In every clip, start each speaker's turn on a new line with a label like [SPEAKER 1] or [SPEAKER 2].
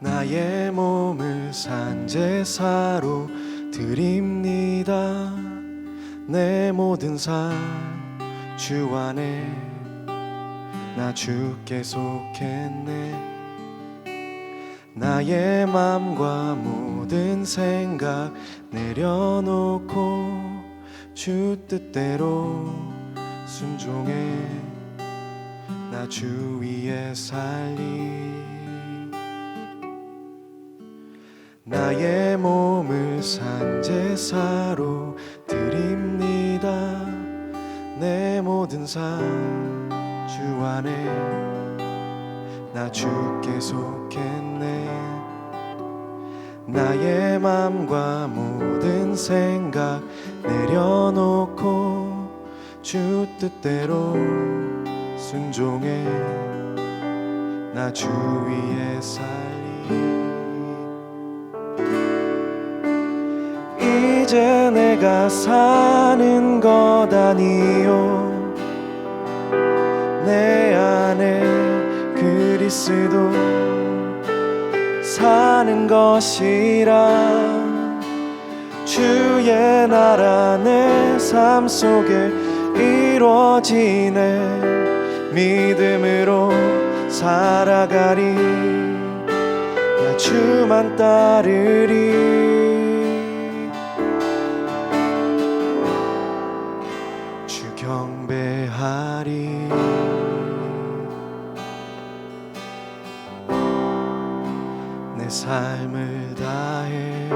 [SPEAKER 1] 나의 몸을 산제사로 드립니다. 내 모든 삶 주 안에 나 주께 속했네. 나의 맘과 모든 생각 내려놓고 주 뜻대로 순종해. 나 주 위에 살리 나의 몸을 산제사로 드립니다. 내 모든 삶 주 안에 나 주께 속했네. 나의 맘과 모든 생각 내려놓고 주 뜻대로 순종해. 나 주 위에 살리 이제 내가 사는 것 아니요. 내 안에 그리스도 사는 것이라. 주의 나라 내 삶 속에 이루어지네. 믿음으로 살아가리. 나 주만 따르리 경배하리. 내 삶을 다해.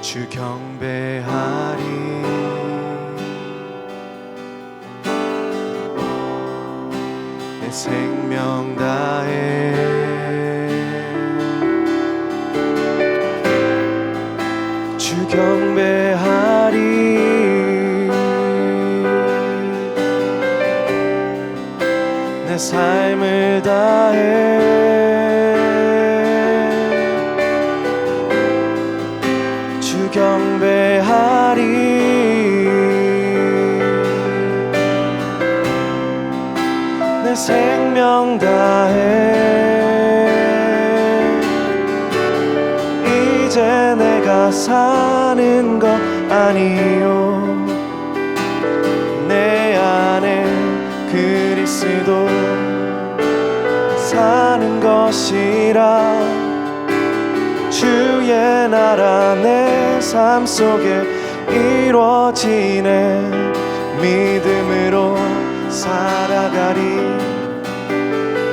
[SPEAKER 1] 주 경배하리. 내 생명 다해 경배하리. 내 삶을 다해. 주 경배하리. 내 생명 다해 이제 내가 사는 것 아니요. 내 안에 그리스도 사는 것이라. 주의 나라 내 삶 속에 이루어지네. 믿음으로 살아가리.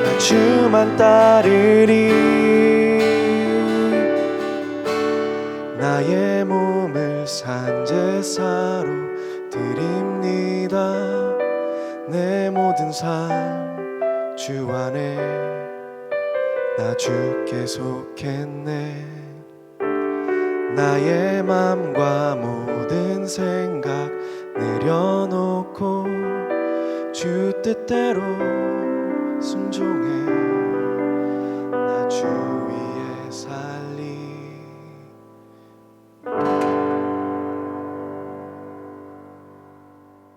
[SPEAKER 1] 나 주만 따르리 산제사로 드립니다. 내 모든 삶 주 안에 나 주께 속했네. 나의 맘과 모든 생각 내려놓고 주 뜻대로 순종해